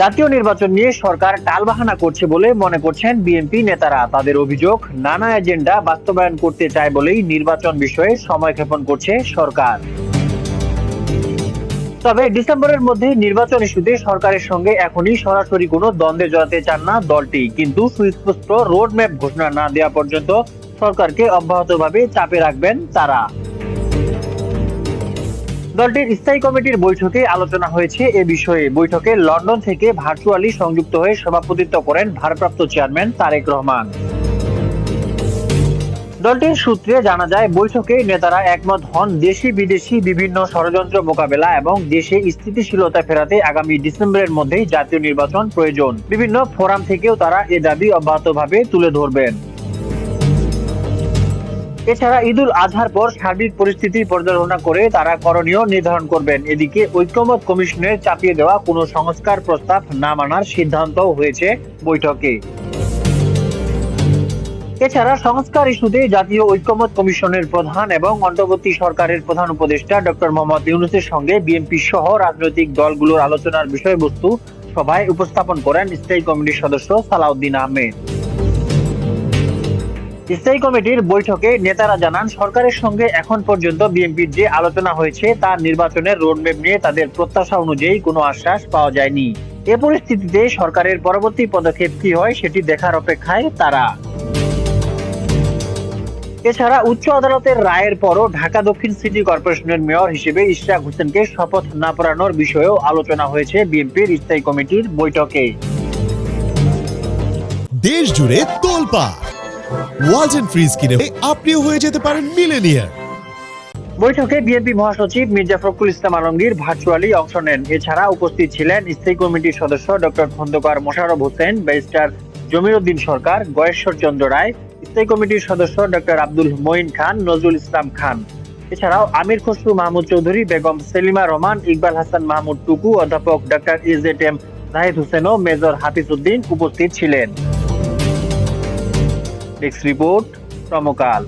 জাতীয় নির্বাচন নিয়ে সরকার টালবাহানা করছে বলে মনে করছেন বিএনপি নেতারা। তাদের অভিযোগ, নানা এজেন্ডা বাস্তবায়ন করতে চায় বলেই নির্বাচন বিষয়ে সময় ক্ষেপণ করছে সরকার। তবে ডিসেম্বরের মধ্যে নির্বাচন ইস্যুতে সরকারের সঙ্গে এখনই সরাসরি কোনো দ্বন্দ্বে জড়াতে চান না দলটি। কিন্তু সুস্পষ্ট রোড ম্যাপ ঘোষণা না দেওয়া পর্যন্ত সরকারকে অব্যাহতভাবে চাপে রাখবেন তারা। দলটির স্থায়ী কমিটির বৈঠকে আলোচনা হয়েছে। এ বিষয়ে বৈঠকে লন্ডন থেকে ভার্চুয়ালি সংযুক্ত হয়ে সভাপতিত্ব করেন ভারপ্রাপ্ত চেয়ারম্যান তারেক রহমান। দলটির সূত্রে জানা যায়, বৈঠকে নেতারা একমত হন দেশি বিদেশি বিভিন্ন ষড়যন্ত্র মোকাবেলা এবং দেশে স্থিতিশীলতা ফেরাতে আগামী ডিসেম্বরের মধ্যেই জাতীয় নির্বাচন প্রয়োজন। বিভিন্ন ফোরাম থেকেও তারা এ দাবি অব্যাহতভাবে তুলে ধরবেন। এছাড়া ঈদুল আজহার পর সার্বিক পরিস্থিতি পর্যালোচনা করে তারা করণীয় নির্ধারণ করবেন। এদিকে ঐক্যমত কমিশনের চাপিয়ে দেওয়া কোনো সংস্কার প্রস্তাব না মানার সিদ্ধান্তও হয়েছে বৈঠকে। এছাড়া সংস্কার ইস্যুতে জাতীয় ঐক্যমত কমিশনের প্রধান এবং অন্তর্বর্তী সরকারের প্রধান উপদেষ্টা ডক্টর মোহাম্মদ ইউনুসের সঙ্গে বিএনপি সহ রাজনৈতিক দলগুলোর আলোচনার বিষয়বস্তু সভায় উপস্থাপন করেন স্থায়ী কমিটির সদস্য সালাউদ্দিন আহমেদ। স্থায়ী কমিটির বৈঠকে নেতারা জানান, সরকারের সঙ্গে এখন পর্যন্ত বিএনপির যে আলোচনা হয়েছে তা নির্বাচনের রোডম্যাপ নিয়ে তাদের প্রত্যাশা অনুযায়ী কোনো আশ্বাস পাওয়া যায়নি। এ পরিস্থিতিতে সরকারের পরবর্তী পদক্ষেপ কি হয় সেটি দেখার অপেক্ষায় তারা। এছাড়া উচ্চ আদালতের রায়ের পরও ঢাকা দক্ষিণ সিটি কর্পোরেশনের মেয়র হিসেবে ইশরাক হোসেনকে শপথ না পড়ানোর বিষয়েও আলোচনা হয়েছে বিএনপির স্থায়ী কমিটির বৈঠকে। দেশ জুড়ে তোলপা ওয়ালটন ফ্রিজ কিনে আপনিও হয়ে যেতে পারেন মিলেনিয়ার। বৈঠকে বিএনপি মহাসচিব মির্জা ফখরুল ইসলাম আলমগীর ভার্চুয়ালি অংশ নেন। এছাড়া উপস্থিত ছিলেন স্থায়ী কমিটির সদস্য ডক্টর খন্দকার মোশাররফ হোসেন, ব্যারিস্টার জমির উদ্দিন সরকার, গয়েশ্বর চন্দ্র রায়, স্থায়ী কমিটির সদস্য ডক্টর আব্দুল মঈন খান, নজরুল ইসলাম খান। এছাড়াও আমির খসরু মাহমুদ চৌধুরী, বেগম সেলিমা রহমান, ইকবাল হাসান মাহমুদ টুকু, অধ্যাপক doctor A Z M Zahid Hossain O major Hafiz Uddin উপস্থিত ছিলেন। ডেস্ক রিপোর্ট সমকাল